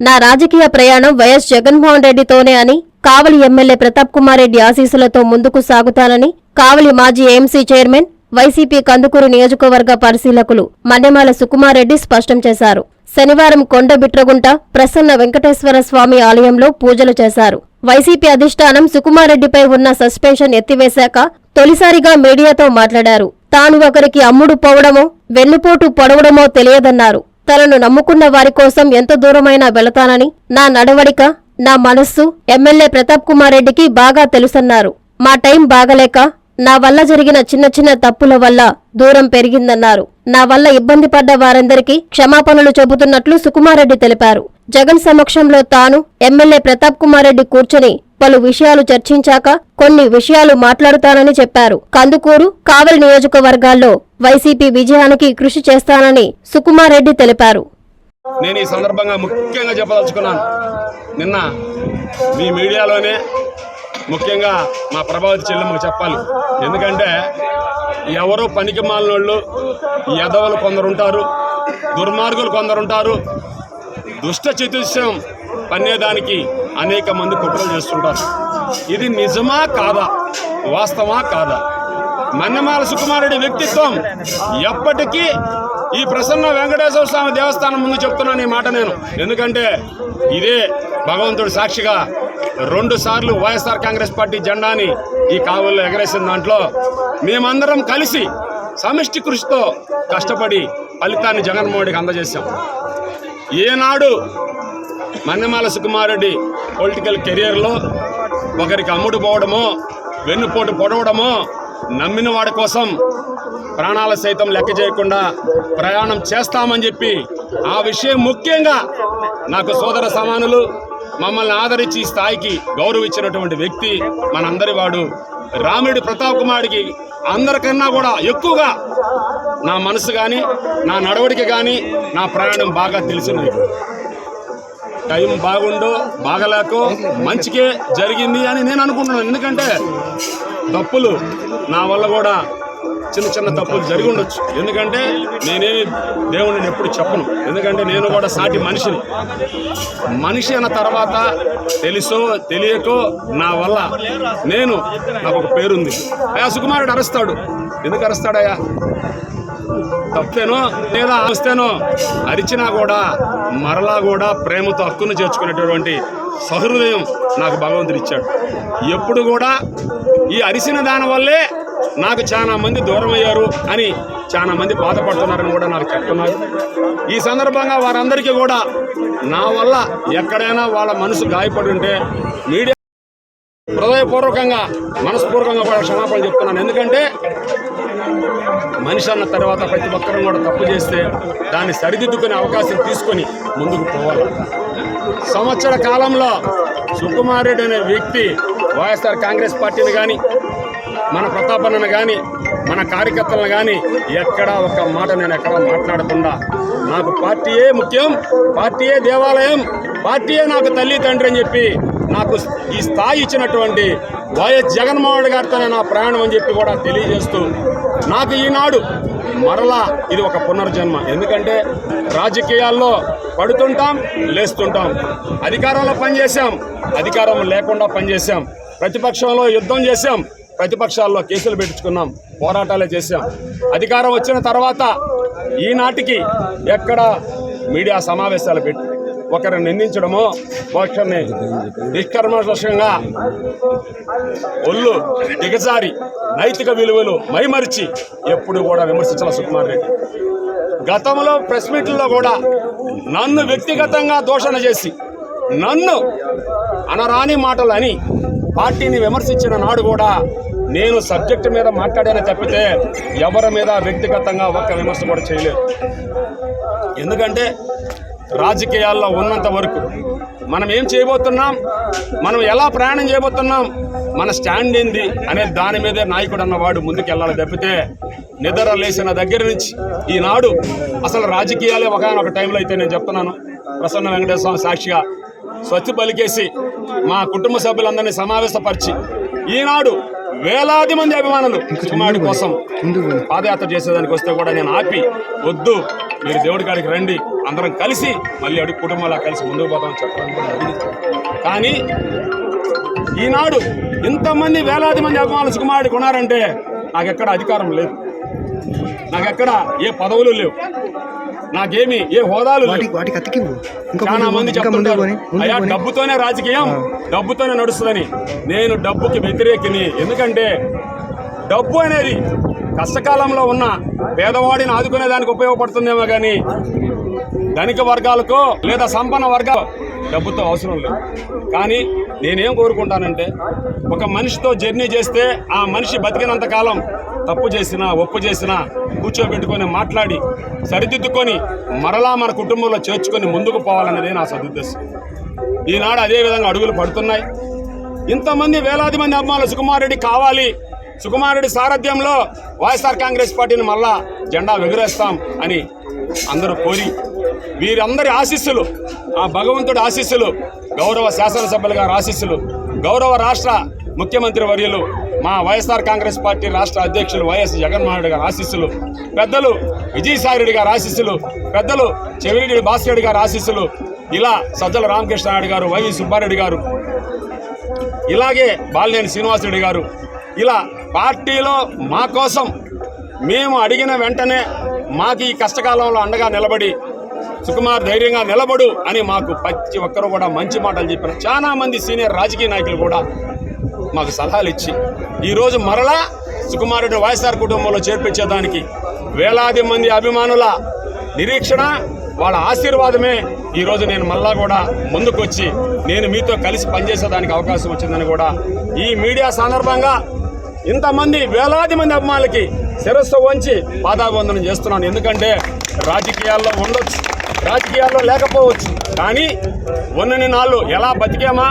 నా రాజకీయ ప్రయాణం వైఎస్ జగన్మోహన్ రెడ్డితోనే అని కావలి ఎమ్మెల్యే ప్రతాప్ కుమార్ రెడ్డి ఆశీస్సులతో ముందుకు సాగుతానని కావలి మాజీ ఏఎంసీ చైర్మన్ వైసీపీ కందుకూరు నియోజకవర్గ పరిశీలకులు మన్నెమాల సుకుమారెడ్డి స్పష్టం చేశారు. శనివారం కొండ బిట్రగుంట ప్రసన్న వెంకటేశ్వర స్వామి ఆలయంలో పూజలు చేశారు. వైసీపీ అధిష్టానం సుకుమారెడ్డిపై ఉన్న సస్పెన్షన్ ఎత్తివేశాక తొలిసారిగా మీడియాతో మాట్లాడారు. తాను ఒకరికి అమ్ముడు పోవడమో వెన్నుపోటు పొడవడమో తెలియదన్నారు. తనను నమ్ముకున్న వారి కోసం ఎంత దూరమైనా వెళతానని నా నడవడిక నా మనస్సు ఎమ్మెల్యే ప్రతాప్ కుమార్ రెడ్డికి బాగా తెలుసన్నారు. మా టైం బాగలేక నా వల్ల జరిగిన చిన్న చిన్న తప్పుల వల్ల దూరం పెరిగిందన్నారు. నా వల్ల ఇబ్బంది పడ్డ వారందరికీ క్షమాపణలు చెబుతున్నట్లు సుకుమారెడ్డి తెలిపారు. జగన్ సమక్షంలో తాను ఎమ్మెల్యే ప్రతాప్ కుమార్ రెడ్డి కూర్చొని పలు విషయాలు చర్చించాక కొన్ని విషయాలు మాట్లాడుతానని చెప్పారు. కందుకూరు కావలి నియోజకవర్గాల్లో వైసీపీ విజయానికి కృషి చేస్తానని సుకుమార్ రెడ్డి తెలిపారు. నేను ఈ సందర్భంగా ముఖ్యంగా చెప్పదలుచుకున్నాను. నిన్న మీ మీడియాలోనే ముఖ్యంగా మా ప్రభావతి చెల్లెమ్మకు చెప్పాలి. ఎందుకంటే ఎవరో పనికి మాలినోళ్ళు యదవులు కొందరు ఉంటారు దుర్మార్గులు కొందరు ఉంటారు. దుష్ట చతుష్టం పన్నేదానికి అనేక మంది కుట్రలు చేస్తుంటారు. ఇది నిజమా కాదా? వాస్తవా కాదా? మన్నమాల సుకుమారుడి వ్యక్తిత్వం ఎప్పటికీ ఈ ప్రసన్న వెంకటేశ్వర స్వామి దేవస్థానం ముందు చెప్తున్నాను ఈ మాట నేను. ఎందుకంటే ఇదే భగవంతుడు సాక్షిగా రెండు సార్లు వైఎస్ఆర్ కాంగ్రెస్ పార్టీ జెండాని ఈ కావుల్లో ఎగరేసిన దాంట్లో మేమందరం కలిసి సమిష్టి కృషితో కష్టపడి ఫలితాన్ని జగన్మోహన్కి అందజేశాం. ఏనాడు మన్నెమాల సుకుమారెడ్డి పొలిటికల్ కెరియర్లో ఒకరికి అమ్ముడు పోవడమో వెన్నుపోటు పొడవడమో నమ్మిన వాడి కోసం ప్రాణాల సైతం లెక్క చేయకుండా ప్రయాణం చేస్తామని చెప్పి ఆ విషయం ముఖ్యంగా నాకు సోదర సమానులు మమ్మల్ని ఆదరించి ఈ స్థాయికి గౌరవించినటువంటి వ్యక్తి మనందరి వాడు. రాముడి ప్రతాప్ కుమారుడికి అందరికన్నా కూడా ఎక్కువగా నా మనసు కానీ నా నడవడిక కానీ నా ప్రయాణం బాగా తెలిసినది. టైం బాగుండో బాగలేకో మంచికే జరిగింది అని నేను అనుకుంటున్నాను. ఎందుకంటే తప్పులు నా వల్ల కూడా చిన్న చిన్న తప్పులు జరిగి ఉండొచ్చు. ఎందుకంటే నేనేమి దేవుడిని ఎప్పుడు చెప్పను. ఎందుకంటే నేను కూడా సాటి మనిషిని. మనిషి అన్న తర్వాత తెలుసో తెలియకో నా వల్ల నేను నాకు ఒక పేరుంది. అయ్యా సుకుమారుడు అరుస్తాడు. ఎందుకు అరుస్తాడయ్యా? తప్పేనో లేదా వస్తేనో అరిచినా కూడా మరలా కూడా ప్రేమతో హక్కును చేర్చుకునేటటువంటి సహృదయం నాకు భగవంతుడు ఇచ్చాడు. ఎప్పుడు కూడా ఈ అరిసిన దాని వల్లే నాకు చాలా మంది దూరం అయ్యారు అని చాలా మంది బాధపడుతున్నారని కూడా నాకు చెప్తున్నారు. ఈ సందర్భంగా వారందరికీ కూడా నా వల్ల ఎక్కడైనా వాళ్ళ మనసు గాయపడి ఉంటే మీడియా హృదయపూర్వకంగా మనస్పూర్వకంగా కూడా క్షమాపణ చెప్తున్నాను. ఎందుకంటే మనిషి అన్న తర్వాత ప్రతి ఒక్కరం కూడా తప్పు చేస్తే దాన్ని సరిదిద్దుకునే అవకాశం తీసుకొని ముందుకు పోవాలి. సంవత్సర కాలంలో సుకుమారెడ్డి అనే వ్యక్తి వైఎస్ఆర్ కాంగ్రెస్ పార్టీని కానీ మన ప్రతాపన్నను కానీ మన కార్యకర్తలను కానీ ఎక్కడా ఒక మాట నేను ఎక్కడా మాట్లాడకుండా నాకు పార్టీయే ముఖ్యం పార్టీయే దేవాలయం పార్టీయే నాకు తల్లి తండ్రి అని చెప్పి నాకు ఈ స్థాయి ఇచ్చినటువంటి వైఎస్ జగన్మోహన్ గారితోనే నా ప్రయాణం అని చెప్పి కూడా తెలియజేస్తూ నాకు ఈనాడు మరలా ఇది ఒక పునర్జన్మ. ఎందుకంటే రాజకీయాల్లో పడుతుంటాం లేస్తుంటాం. అధికారంలో పనిచేశాం అధికారం లేకుండా పనిచేసాం ప్రతిపక్షంలో యుద్ధం చేశాం ప్రతిపక్షాల్లో కేసులు పెట్టించుకున్నాం పోరాటాలే చేశాం. అధికారం వచ్చిన తర్వాత ఈనాటికి ఎక్కడ మీడియా సమావేశాలు పెట్టి ఒకరిని నిందించడము ఒకరిని నిష్కర్మషంగా ఒళ్ళు దిగజారి నైతిక విలువలు మైమరిచి ఎప్పుడు కూడా విమర్శించాల సుకుమార్ రెడ్డి. గతంలో ప్రెస్ మీట్లలో కూడా నన్ను వ్యక్తిగతంగా దూషణ చేసి నన్ను అనరాని మాటలు అని పార్టీని విమర్శించిన నాడు కూడా నేను సబ్జెక్టు మీద మాట్లాడాను తప్పితే ఎవరి మీద వ్యక్తిగతంగా ఒక్క విమర్శ కూడా చేయలేదు. ఎందుకంటే రాజకీయాల్లో ఉన్నంత వరకు మనం ఏం చేయబోతున్నాం? మనం ఎలా ప్రయాణం చేయబోతున్నాం? మన స్టాండ్ ఏంది అనే దాని మీదే నాయకుడు అన్నవాడు ముందుకు వెళ్ళాలి తప్పితే నిద్ర లేచిన దగ్గర నుంచి ఈనాడు అసలు రాజకీయాలే ఒకనొక టైంలో అయితే నేను చెప్తున్నాను. ప్రసన్న వెంకటేశ్వర స్వామి సాక్షిగా స్వచ్ఛ పలికేసి మా కుటుంబ సభ్యులందరినీ సమావేశపరిచి ఈనాడు వేలాది మంది అభిమానులు కుమారుడి కోసం పాదయాత్ర చేసేదానికి వస్తే కూడా నేను ఆపి వద్దు మీరు దేవుడి కాడికి రండి అందరం కలిసి మళ్ళీ అడుగు కుటుంబాలా కలిసి ముందుకు పోతామని చెప్పడం కూడా జరిగింది. కానీ ఈనాడు ఇంతమంది వేలాది మంది అభిమానులు సుకుమారుడికి ఉన్నారంటే నాకెక్కడ అధికారం లేదు. నాకెక్కడ ఏ పదవులు లేవు. నాకేమి ఏ హోదాలు చాలా మంది చెప్తుంటారు. అయ్యా. డబ్బుతోనే రాజకీయం డబ్బుతోనే నడుస్తుందని. నేను డబ్బుకి వ్యతిరేకిని. ఎందుకంటే డబ్బు అనేది కష్టకాలంలో ఉన్న పేదవాడిని ఆదుకునే దానికి ఉపయోగపడుతుందేమో కానీ ధనిక వర్గాలకో లేదా సంపన్న వర్గాలు డబ్బుతో అవసరం లేదు. కానీ నేనేం కోరుకుంటానంటే ఒక మనిషితో జర్నీ చేస్తే ఆ మనిషి బతికినంత కాలం తప్పు చేసినా ఒప్పు చేసినా కూర్చోబెట్టుకొని మాట్లాడి సరిదిద్దుకొని మరలా మన కుటుంబంలో చేర్చుకొని ముందుకు పోవాలన్నదే నా సదుద్దేశం. ఈనాడు అదేవిధంగా అడుగులు పడుతున్నాయి. ఇంతమంది వేలాది మంది అభిమానులు సుకుమారెడ్డి కావాలి. సుకుమారెడ్డి సారథ్యంలో వైఎస్ఆర్ కాంగ్రెస్ పార్టీని మళ్ళా జెండా ఎగురేస్తాం అని అందరూ కోరి వీరందరి ఆశీస్సులు ఆ భగవంతుడి ఆశీస్సులు గౌరవ శాసనసభ్యుల గారి ఆశీస్సులు గౌరవ రాష్ట్ర ముఖ్యమంత్రి వర్యులు మా వైఎస్ఆర్ కాంగ్రెస్ పార్టీ రాష్ట్ర అధ్యక్షులు వైఎస్ జగన్మోహన్ రెడ్డి గారి ఆశీస్సులు పెద్దలు విజయసాయి రెడ్డి గారి ఆశీస్సులు పెద్దలు చెవిరెడ్డి భాస్కర్ రెడ్డి గారి ఆశీస్సులు ఇలా సజ్జల రామకృష్ణారెడ్డి గారు వైవి సుబ్బారెడ్డి గారు ఇలాగే బాలినేని శ్రీనివాసరెడ్డి గారు ఇలా పార్టీలో మా కోసం మేము అడిగిన వెంటనే మాకు ఈ కష్టకాలంలో అండగా నిలబడి సుకుమార్ ధైర్యంగా నిలబడు అని మాకు ప్రతి ఒక్కరు కూడా మంచి మాటలు చెప్పిన చాలా మంది సీనియర్ రాజకీయ నాయకులు కూడా మాకు సలహాలు ఇచ్చి ఈరోజు మరలా సుకుమారుడు వైఎస్ఆర్ కుటుంబంలో చేర్పించేదానికి వేలాది మంది అభిమానుల నిరీక్షణ వాళ్ళ ఆశీర్వాదమే ఈరోజు నేను మళ్ళా కూడా ముందుకొచ్చి నేను మీతో కలిసి పనిచేసేదానికి అవకాశం వచ్చిందని కూడా ఈ మీడియా సందర్భంగా ఇంతమంది వేలాది మంది అభిమానులకి శిరస్సు వంచి పాదాబంధనం చేస్తున్నాను. ఎందుకంటే రాజకీయాల్లో ఉండొచ్చు రాజకీయాల్లో లేకపోవచ్చు. కానీ ఉన్నని నాళ్ళు ఎలా బతికామా